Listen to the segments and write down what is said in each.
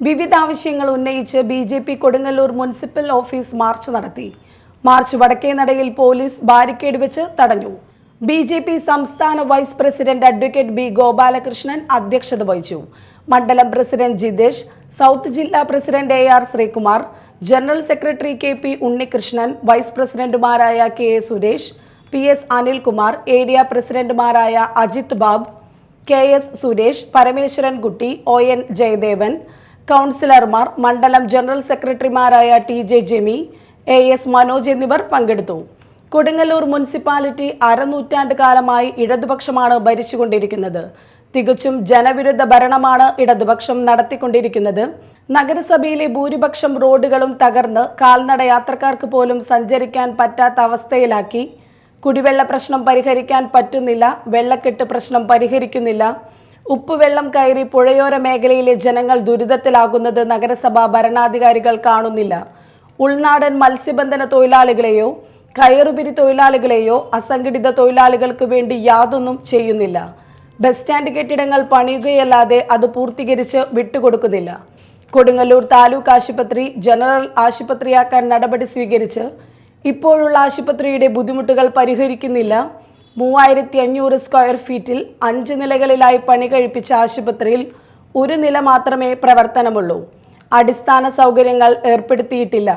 വിവിധ ആവശ്യങ്ങൾ ഉന്നയിച്ച് B J P Kodungallur municipal office march നടത്തി. മാർച്ച് വടക്കേനടയിൽ പോലീസ് ബാരിക്കേഡ് വെച്ച് തടഞ്ഞു. ബി ജെ പി സംസ്ഥാന vice president advocate B Gopalakrishnan അധ്യക്ഷത വഹിച്ചു. മണ്ഡലം പ്രസിഡന്റ് ജിതേഷ് സൗത്ത് ജില്ലാ president A R Sreekumar general secretary K P Unnikrishnan vice പ്രസിഡന്റുമാരായ K A Suresh P S Anilkumar area പ്രസിഡന്റുമാരായ Ajith Babu K S Suresh Parameswaran Kutty O N Jayadevan കൗൺസിലർമാർ മണ്ഡലം general സെക്രട്ടറിമാരായ T J Jemi A S Manoj എന്നിവർ പങ്കെടുത്തു. Kodungallur municipality അരനൂറ്റാണ്ട് കാലമായി ഇടതുപക്ഷമാണ് ഭരിച്ചുകൊണ്ടിരിക്കുന്നത്. തികച്ചും ജനവിരുദ്ധ ഭരണമാണ് ഇടതുപക്ഷം നടത്തിക്കൊണ്ടിരിക്കുന്നത്. നഗരസഭയിലെ ഭൂരിപക്ഷം റോഡുകളും തകർന്ന് കാൽനട യാത്രക്കാർക്ക് പോലും സഞ്ചരിക്കാൻ പറ്റാത്ത അവസ്ഥയിലാക്കി. കുടിവെള്ള പ്രശ്നം പരിഹരിക്കാൻ പറ്റുന്നില്ല വെള്ളക്കെട്ട് പ്രശ്നം പരിഹരിക്കുന്നില്ല ഉപ്പുവെള്ളം കയറി പുഴയോര മേഖലയിലെ ജനങ്ങൾ ദുരിതത്തിലാകുന്നത് നഗരസഭാ ഭരണാധികാരികൾ കാണുന്നില്ല. ഉൾനാടൻ മത്സ്യബന്ധന തൊഴിലാളികളെയോ കയറുപിരി തൊഴിലാളികളെയോ അസംഘടിത തൊഴിലാളികൾക്ക് വേണ്ടി യാതൊന്നും ചെയ്യുന്നില്ല. ബസ് സ്റ്റാൻഡ് കെട്ടിടങ്ങൾ പണിയുകയല്ലാതെ അത് പൂർത്തീകരിച്ച് വിട്ടുകൊടുക്കുന്നില്ല. കൊടുങ്ങല്ലൂർ താലൂക്ക് ആശുപത്രി ജനറൽ ആശുപത്രിയാക്കാൻ നടപടി സ്വീകരിച്ച് ഇപ്പോഴുള്ള ആശുപത്രിയുടെ ബുദ്ധിമുട്ടുകൾ പരിഹരിക്കുന്നില്ല. മൂവായിരത്തി അഞ്ഞൂറ് സ്ക്വയർ ഫീറ്റിൽ അഞ്ച് നിലകളിലായി പണി കഴിപ്പിച്ച ആശുപത്രിയിൽ ഒരു നില മാത്രമേ പ്രവർത്തനമുള്ളൂ. അടിസ്ഥാന സൗകര്യങ്ങൾ ഏർപ്പെടുത്തിയിട്ടില്ല.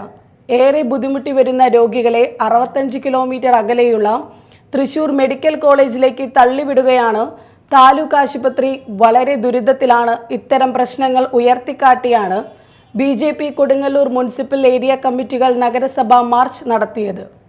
ഏറെ ബുദ്ധിമുട്ടി വരുന്ന രോഗികളെ അറുപത്തഞ്ച് കിലോമീറ്റർ അകലെയുള്ള തൃശൂർ മെഡിക്കൽ കോളേജിലേക്ക് തള്ളിവിടുകയാണ് താലൂക്ക് ആശുപത്രി. വളരെ ദുരിതത്തിലാണ് ഇത്തരം പ്രശ്നങ്ങൾ ഉയർത്തിക്കാട്ടിയാണ് B J P Kodungallur municipal area കമ്മിറ്റികൾ നഗരസഭ മാർച്ച് നടത്തിയത്.